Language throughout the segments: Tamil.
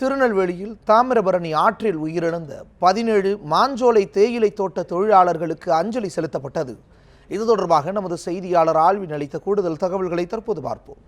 திருநெல்வேலியில் தாமிரபரணி ஆற்றில் உயிரிழந்த பதினேழு மாஞ்சோலை தேயிலை தோட்ட தொழிலாளர்களுக்கு அஞ்சலி செலுத்தப்பட்டது. இது தொடர்பாக நமது செய்தியாளர் ஆழ்வின் அளித்த கூடுதல் தகவல்களை தற்போது பார்ப்போம்.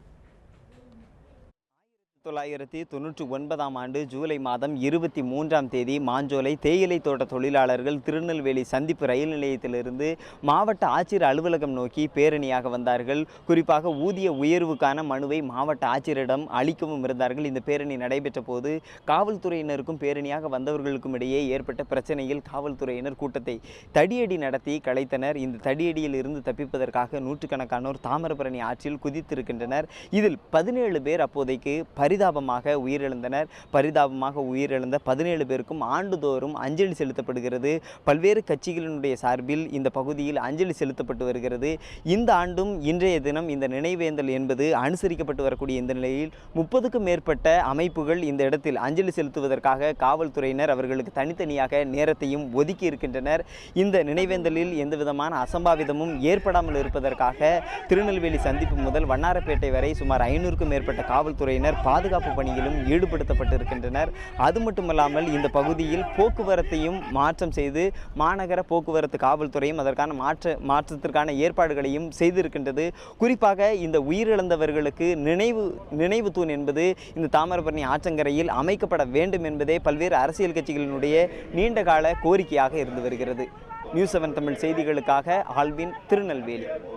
தொள்ளாயிரத்தி தொண்ணூற்றி ஒன்பதாம் ஆண்டு ஜூலை மாதம் இருபத்தி மூன்றாம் தேதி மாஞ்சோலை தேயிலை தோட்ட தொழிலாளர்கள் திருநெல்வேலி சந்திப்பு ரயில் நிலையத்திலிருந்து மாவட்ட ஆட்சியர் அலுவலகம் நோக்கி பேரணியாக வந்தார்கள். குறிப்பாக ஊதிய உயர்வுக்கான மனுவை மாவட்ட ஆட்சியரிடம் அளிக்கவும் இருந்தார்கள். இந்த பேரணி நடைபெற்ற போது காவல்துறையினருக்கும் பேரணியாக வந்தவர்களுக்கும் இடையே ஏற்பட்ட பிரச்சனையில் காவல்துறையினர் கூட்டத்தை தடியடி நடத்தி கலைத்தனர். இந்த தடியடியில் இருந்து தப்பிப்பதற்காக நூற்றுக்கணக்கானோர் தாமிரபரணி ஆற்றில் குதித்திருக்கின்றனர். இதில் பதினேழு பேர் அப்போதைக்கு பரிதாபமாக உயிரிழந்தனர். பரிதாபமாக உயிரிழந்த பதினேழு பேருக்கும் ஆண்டுதோறும் அஞ்சலி செலுத்தப்படுகிறது. பல்வேறு கட்சிகளினுடைய சார்பில் இந்த பகுதியில் அஞ்சலி செலுத்தப்பட்டு வருகிறது. இந்த ஆண்டும் இன்றைய தினம் இந்த நினைவேந்தல் என்பது அனுசரிக்கப்பட்டு வரக்கூடிய இந்த நிலையில் முப்பதுக்கும் மேற்பட்ட அமைப்புகள் இந்த இடத்தில் அஞ்சலி செலுத்துவதற்காக காவல்துறையினர் அவர்களுக்கு தனித்தனியாக நேரத்தையும் ஒதுக்கி இருக்கின்றனர். இந்த நினைவேந்தலில் எந்த விதமான அசம்பாவிதமும் ஏற்படாமல் இருப்பதற்காக திருநெல்வேலி சந்திப்பு முதல் வண்ணாரப்பேட்டை வரை சுமார் ஐநூறுக்கும் மேற்பட்ட காவல்துறையினர் பாதுகாப்பு பணியிலும் ஈடுபடுத்தப்பட்டிருக்கின்றனர். அது மட்டுமல்லாமல் இந்த பகுதியில் போக்குவரத்தையும் மாற்றம் செய்து மாநகர போக்குவரத்து காவல்துறையும் அதற்கான மாற்ற மாற்றத்திற்கான ஏற்பாடுகளையும் செய்திருக்கின்றது. குறிப்பாக இந்த உயிரிழந்தவர்களுக்கு நினைவு நினைவு தூண் என்பது இந்த தாமிரபரணி ஆற்றங்கரையில் அமைக்கப்பட வேண்டும் என்பதே பல்வேறு அரசியல் கட்சிகளினுடைய நீண்டகால கோரிக்கையாக இருந்து வருகிறது. நியூஸ் செவன் தமிழ் செய்திகளுக்காக ஆல்வின் திருநெல்வேலி.